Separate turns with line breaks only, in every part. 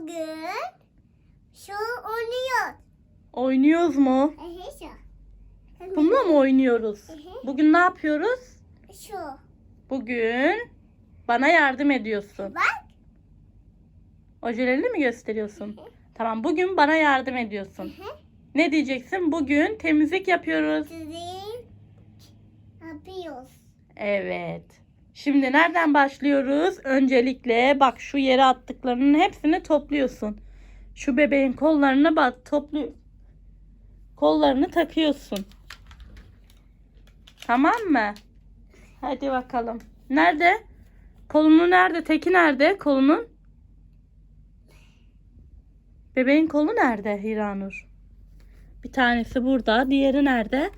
Bugün şu oynuyor.
Oynuyoruz mu?
Ehe şu.
Bununla mı oynuyoruz? Bugün ne yapıyoruz?
Şu.
Bugün bana yardım ediyorsun.
Bak.
Ojelerini mi gösteriyorsun? Tamam bugün bana yardım ediyorsun. Ne diyeceksin? Bugün temizlik yapıyoruz.
Sizin yapıyoruz.
Evet. Şimdi nereden başlıyoruz? Öncelikle bak şu yere attıklarının hepsini topluyorsun. Şu bebeğin kollarını bak toplu kollarını takıyorsun. Tamam mı? Hadi bakalım. Nerede? Kolunu nerede? Teki nerede? Kolunun? Bebeğin kolu nerede Hiranur? Bir tanesi burada. Diğeri nerede?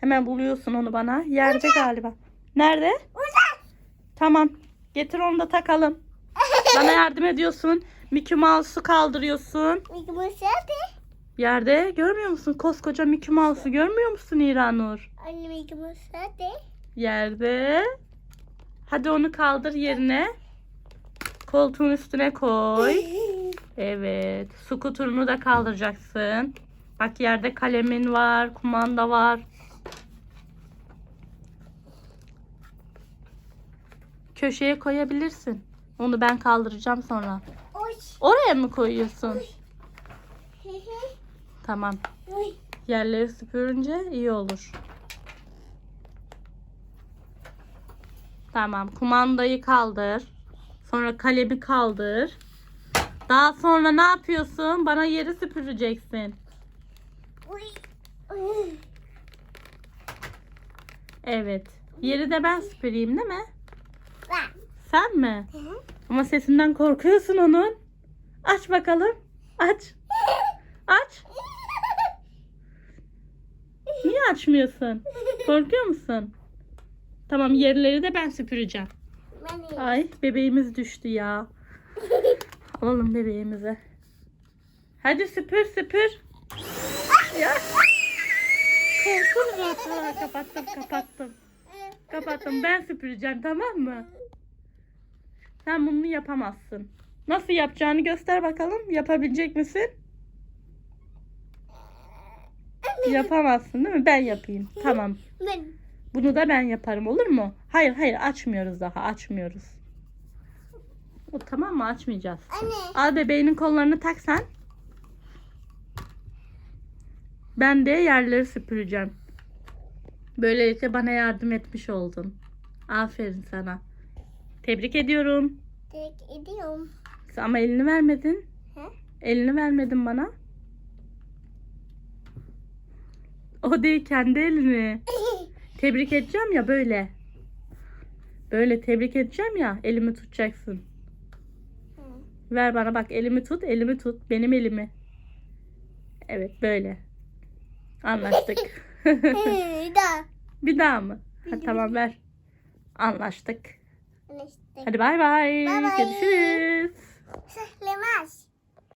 Hemen buluyorsun onu bana. Yerde galiba. Nerede? Tamam. Getir onu da takalım. Bana yardım ediyorsun. Mickey Mouse'u kaldırıyorsun.
Mickey nerede?
Yerde görmüyor musun? Koskoca Mickey Mouse'u görmüyor musun İranur?
Anne Mickey nerede?
Yerde. Hadi onu kaldır yerine. Koltuğun üstüne koy. Evet. Skuturunu da kaldıracaksın. Bak yerde kalemin var, kumanda var. Köşeye koyabilirsin. Onu ben kaldıracağım sonra.
Oy.
Oraya mı koyuyorsun? Tamam.
Oy.
Yerleri süpürünce iyi olur. Tamam. Kumandayı kaldır. Sonra kalemi kaldır. Daha sonra ne yapıyorsun? Bana yeri süpüreceksin. Evet. Yeri de ben süpüreyim değil mi? Sen mi?
Hı hı.
Ama sesinden korkuyorsun onun. Aç bakalım. Aç. Aç. Niye açmıyorsun? Korkuyor musun? Tamam yerleri de ben süpüreceğim.
Ben
Ay bebeğimiz düştü ya. Alalım bebeğimizi. Hadi süpür süpür. Ya. Korkun? Kapattım kapattım. Kapattım ben süpüreceğim tamam mı? Sen bunu yapamazsın. Nasıl yapacağını göster bakalım. Yapabilecek misin? Yapamazsın değil mi? Ben yapayım. Tamam.
Ben.
Bunu da ben yaparım olur mu? Hayır hayır açmıyoruz daha açmıyoruz. O tamam mı açmayacağız.
Anne.
Al bebeğinin kollarını tak sen. Ben de yerleri süpüreceğim. Böylelikle bana yardım etmiş oldun. Aferin sana. Tebrik ediyorum.
Tek ediyorum.
Ama elini vermedin.
He?
Elini vermedin bana. O değil kendi elini. Tebrik edeceğim ya böyle. Böyle tebrik edeceğim ya elimi tutacaksın. Ver bana bak elimi tut elimi tut benim elimi. Evet böyle. Anlaştık.
Hı, da.
Bir daha mı? Ha, tamam ver. Anlaştık. Hadi
bay bay.
Görüşürüz.
Söylemez.